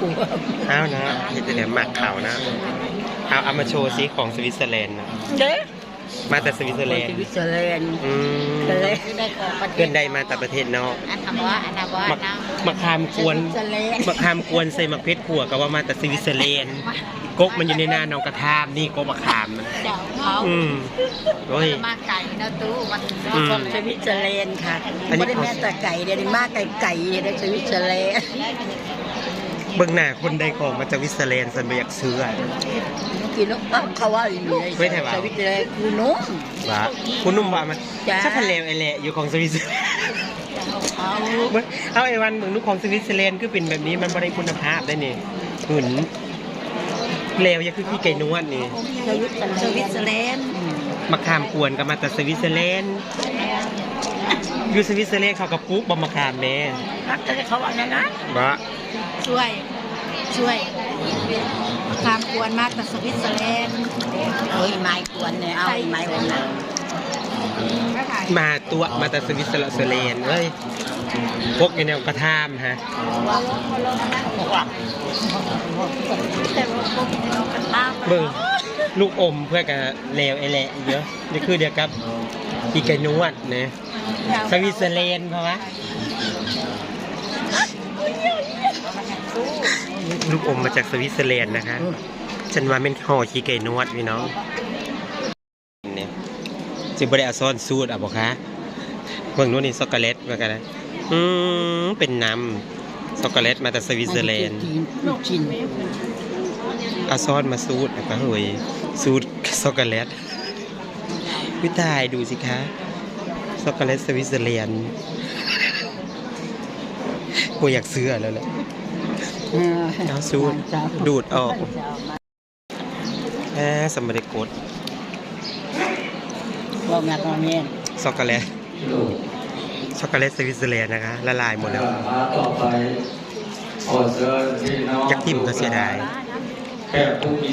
ผัวอ้าวนะเห็นแต่หมักเขานะ เอาเอามาโชว์ซิของสวิตเซอร์แลนด์นะเด้มาแต่สวิตเซอร์ไปแลนสด์วิตเซอร์แลนด์อืมก็เลยได้ของประเทเพื่อศนได้มาแต่ประเทศนอกอันทำว่าอันนั้นว่ามักนะมะขามกวนสวิตเซอร์แลนด์มะขามกวนใส่มะเพชรขัวก็ว่ามาแต่สวิตเซอร์แลนด์กกมันอยู่ในหน้าน้องกระทามนี่กกมะขามมันเดี๋ยวเขาอืมโอ้ยมาไก่เนาะตู้มันอืมของสวิตเซอร์แลนด์ค่ะอันนี้ไม่ได้แม่แต่ไก่เดี๋ยวนี้มาไก่ไก่เนี่ยได้สวิตเซอร์แลนด์ เบื้องหน้าคนได้ของมาจากสวิตเซอร์แลนด์สันไปอยากซื้ออะ กินแล้วอ้าวเขาว่าอย่างนี้ไม่ใช่ว่าสวิตเซอร์แลนด์กูนุ่มว่าคุณนุ่มว่ามันจ้าชักทะเลไอแหละอยู่ของสวิตเซอร์แลนด์เอาเบิ่งเอาไอ้วันเมืองนุกของสวิตเซอร์แลนด์คือเป็นแบบนี้มันบ่ได้คุณภาพได้นี่หืนเลวยังคือขี้ไก่นวดนี่สวิตสวิตเซอร์แลนด์มะขามกวนก็มาจากสวิตเซอร์แลนด์อยู่สวิตเซอร์แลนด์เขาก็ปลูกบ่มะขามแม่รักแต่เขาว่าอย่างนั้นบ่ ช่วย ช่วยตามควรมากแต่สวิตเซอร์แลนด์เฮ้ยไม้กวนเนี่ยเอาไม้วันนั้นมาตัวมาจากสวิตเซอร์แลนด์เว้ยพวกไอ้แนวกระทามฮะแต่ว่าพวกเรากันตามเบิ่งลูกอมเพื่อกับเลวไอแหละเยอะนี่คือเดียวกับขี้ไก่นวดนะสวิตเซอร์แลนด์เพราะว่า ลูกอมมาจากสวิตเซอร์แลนด์นะคะ ฉันว่าเป็นห่อขี้ไก่นวดพี่น้องเนี่ยจิบได้เอาซ้อนสูตรอะบอกคะเบิ่งนู้นนี่ช็อกโกแลตมากันนะอืมเป็นน้ำช็อกโกแลตมาจากสวิตเซอร์แลนด์ลูกชิ้นเอาซ้อนมาสูตรนะคะเฮ้ยสูตรช็อกโกแลตวิตายดูสิคะช็อกโกแลตสวิตเซอร์แลนด์ โอ้ยอยากซื้อแล้วแหละเอาสูตรดูดออกแหมสมบัติกดว่างานตอนนี้ช็อกโกแลตช็อกโกแลตสวิตเซอร์แลนด์นะคะ ละลายหมดแล้ว ต่อไปขอเชิญพี่น้องยักษ์ทิ่มก็เสียดายแขกผู้มี